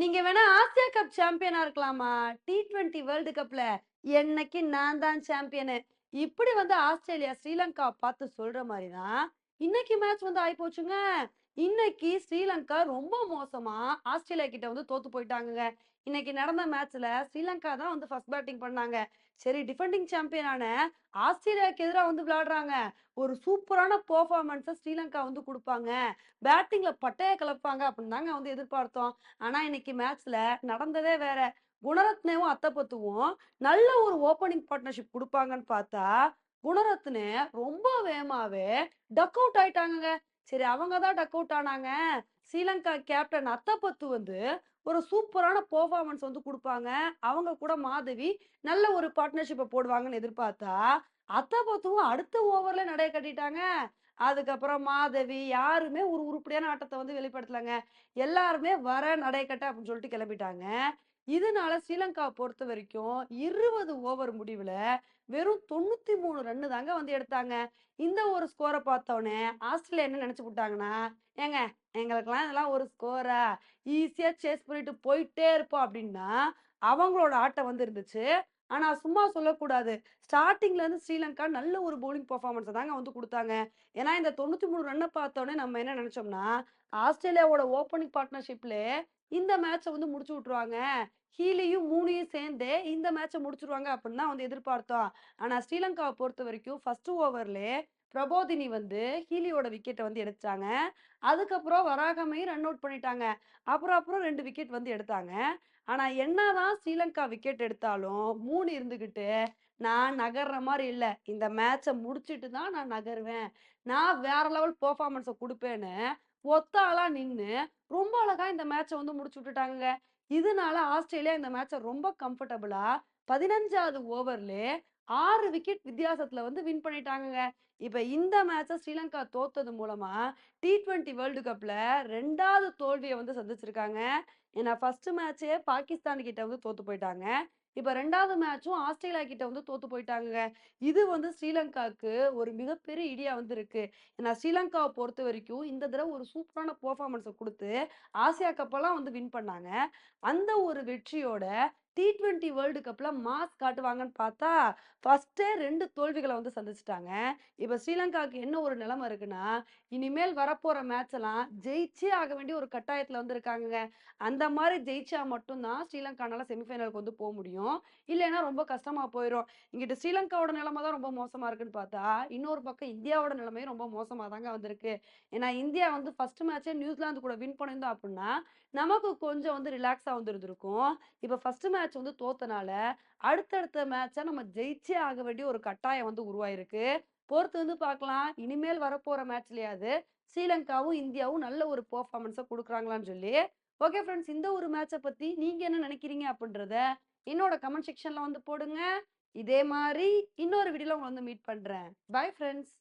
நீங்க வேணா Asia cup சாம்பியனா இருக்கலாமா? டி டுவெண்ட்டி வேர்ல்டு கப்ல என்னைக்கு நான் தான் சாம்பியனு. இப்படி வந்து ஆஸ்திரேலியா ஸ்ரீலங்கா பார்த்து சொல்ற மாதிரி தான் இன்னைக்கு மேட்ச் வந்து ஆயிப்போச்சுங்க. இன்னைக்கு ஸ்ரீலங்கா ரொம்ப மோசமா ஆஸ்திரேலியா கிட்ட வந்து தோத்து போயிட்டாங்கங்க. இன்னைக்கு நடந்த மேட்ச்ல ஸ்ரீலங்கா தான் வந்து ஃபர்ஸ்ட் பேட்டிங் பண்ணாங்க. சரி டிஃபெண்டிங் சாம்பியனான ஆஸ்திரேலியாவுக்கு எதிராக வந்து விளையாடுறாங்க. ஒரு சூப்பரான பெர்ஃபார்மன்ஸை ஸ்ரீலங்கா வந்து கொடுப்பாங்க. பேட்டிங்ல பட்டைய கலப்பாங்க அப்படின்னு தாங்க வந்து எதிர்பார்த்தோம். ஆனா இன்னைக்கு மேட்ச்ல நடந்ததே வேற. குணரத்னவும் அத்தப்பத்துவும் நல்ல ஒரு ஓப்பனிங் பார்ட்னர்ஷிப் கொடுப்பாங்கன்னு பார்த்தா குணரத்னே ரொம்ப வேகமாவே டக் அவுட் ஆயிட்டாங்க சரி அவங்க தான் டக் அவுட் ஆனாங்க. ஸ்ரீலங்கா கேப்டன் அத்தப்பத்து வந்து ஒரு சூப்பரான பெர்ஃபார்மன்ஸ் வந்து கொடுப்பாங்க. அவங்க கூட மாதவி நல்ல ஒரு பார்ட்னர்ஷிப்பை போடுவாங்கன்னு எதிர்பார்த்தா அத்தப்பத்துவும் அடுத்த ஓவர்ல நடைய கட்டிட்டாங்க. அதுக்கப்புறம் மாதவி யாருமே ஒரு உருப்படியான ஆட்டத்தை வந்து வெளிப்படுத்தலைங்க. எல்லாருமே வர நடைக்கட்ட அப்படின்னு சொல்லிட்டு கிளம்பிட்டாங்க. இதனால ஸ்ரீலங்கா பொறுத்த வரைக்கும் இருபது ஓவர் முடிவுல வெறும் தொண்ணூத்தி மூணு ரன்னு தாங்க வந்து எடுத்தாங்க. இந்த ஒரு ஸ்கோரை பார்த்தோன்னே ஆஸ்திரேலியா என்ன நினைச்சு விட்டாங்கன்னா ஏங்க எங்களுக்கெல்லாம் இதெல்லாம் ஒரு ஸ்கோரா ஈஸியா சேஸ் பண்ணிட்டு போயிட்டே இருப்போம் அப்படின்னா அவங்களோட ஆட்டம் வந்து இருந்துச்சு. ஆனால் சும்மா சொல்லக்கூடாது. ஸ்டார்டிங்ல இருந்து ஸ்ரீலங்கா நல்ல ஒரு பவுலிங் பர்ஃபார்மன்ஸை தாங்க வந்து கொடுத்தாங்க. ஏன்னா இந்த தொண்ணூற்றி மூணு ரன்னை பார்த்தோன்னே நம்ம என்ன நினைச்சோம்னா ஆஸ்திரேலியாவோட ஓப்பனிங் பார்ட்னர்ஷிப்ல இந்த மேட்சை வந்து முடிச்சு விட்ருவாங்க ஹீலியும் மூணையும் சேர்ந்து இந்த மேட்சை முடிச்சிருவாங்க அப்படின்னு தான் வந்து எதிர்பார்த்தோம். ஆனால் ஸ்ரீலங்காவை பொறுத்த வரைக்கும் ஃபர்ஸ்ட் ஓவர்லேயே பிரபோதினி வந்து ஹீலியோட விக்கெட்டை வந்து எடுத்தாங்க. அதுக்கப்புறம் வராகமையும் ரன் அவுட் பண்ணிட்டாங்க. அப்புறம் அப்புறம் ரெண்டு விக்கெட் வந்து எடுத்தாங்க. ஆனால் என்னதான் ஸ்ரீலங்கா விக்கெட் எடுத்தாலும் மூணு இருந்துக்கிட்டு நான் நகர்ற மாதிரி இல்லை. இந்த மேட்சை முடிச்சுட்டு தான் நான் நகருவேன். நான் வேற லெவல் பெர்ஃபார்மன்ஸை கொடுப்பேன்னு ஒத்த நின்று ரொம்ப அழகா இந்த மேட்சை வந்து முடிச்சு விட்டுட்டாங்க இதனால ஆஸ்திரேலியா இந்த மேட்சை ரொம்ப கம்ஃபர்டபுளா பதினஞ்சாவது ஓவர்ல ஆறு விக்கெட் வித்தியாசத்துல வந்து வின் பண்ணிட்டாங்க இப்ப இந்த மேட்சை ஸ்ரீலங்கா தோத்தது மூலமா டி ட்வெண்ட்டி வேர்ல்டு கப்ல ரெண்டாவது தோல்வியை வந்து சந்திச்சிருக்காங்க. ஏன்னா ஃபர்ஸ்ட் மேட்சே பாகிஸ்தான் கிட்ட வந்து தோத்து போயிட்டாங்க. இப்ப ரெண்டாவது மேட்சும் ஆஸ்திரேலியா கிட்ட வந்து தோத்து போயிட்டாங்க இது வந்து ஸ்ரீலங்காவுக்கு ஒரு மிகப்பெரிய இடியா வந்து இருக்கு ஏன்னா ஸ்ரீலங்காவை பொறுத்த வரைக்கும் இந்த தடவை ஒரு சூப்பரான பெர்ஃபார்மன்ஸை கொடுத்து ஆசியா கப்பெல்லாம் வந்து வின் பண்ணாங்க. அந்த ஒரு வெற்றியோட டி டுவெண்ட்டி வேர்ல்டு கப்பில் மாஸ் காட்டுவாங்கன்னு பார்த்தா ஃபஸ்ட்டே ரெண்டு தோல்விகளை வந்து சந்திச்சிட்டாங்க. இப்போ ஸ்ரீலங்காவுக்கு என்ன ஒரு நிலைமை இருக்குன்னா இனிமேல் வரப்போகிற மேட்ச் எல்லாம் ஜெயிச்சே ஆக வேண்டிய ஒரு கட்டாயத்தில் வந்து இருக்காங்க அந்த மாதிரி ஜெயிச்சா மட்டும்தான் ஸ்ரீலங்கானால செமிஃபைனலுக்கு வந்து போக முடியும். இல்லைன்னா ரொம்ப கஷ்டமாக போயிடும் இங்கிட்ட ஸ்ரீலங்காவோட நிலைமை தான் ரொம்ப மோசமாக இருக்குன்னு பார்த்தா இன்னொரு பக்கம் இந்தியாவோட நிலைமையும் ரொம்ப மோசமாக தாங்க வந்திருக்கு. ஏன்னா இந்தியா வந்து ஃபர்ஸ்ட் மேட்சே நியூசிலாந்து கூட வின் பண்ணியிருந்தோம் அப்படின்னா நமக்கு கொஞ்சம் வந்து ரிலாக்ஸாக வந்து இருந்திருக்கும். இப்போ ஃபர்ஸ்ட் மேட்ச் மேட்ச் வந்து தோத்தனால அடுத்தடுத்த மேட்சை நம்ம ஜெயிச்சே ஆக வேண்டிய ஒரு கட்டாயம் வந்து உருவாயிருக்கு. பொறுத்து வந்து பார்க்கலாம். இனிமேல் வரப்போற மேட்ச்லயாவது ஸ்ரீலங்காவும் இந்தியாவும் நல்ல ஒரு பெர்ஃபார்மன்ஸை கொடுக்குறாங்களான்னு சொல்லி. ஓகே ஃப்ரெண்ட்ஸ் இந்த ஒரு மேட்சை பத்தி நீங்க என்ன நினைக்கிறீங்க அப்படின்றத என்னோட கமெண்ட் செக்ஷன்ல வந்து போடுங்க. இதே மாதிரி இன்னொரு வீடியோல உங்களை வந்து மீட் பண்றேன். Bye friends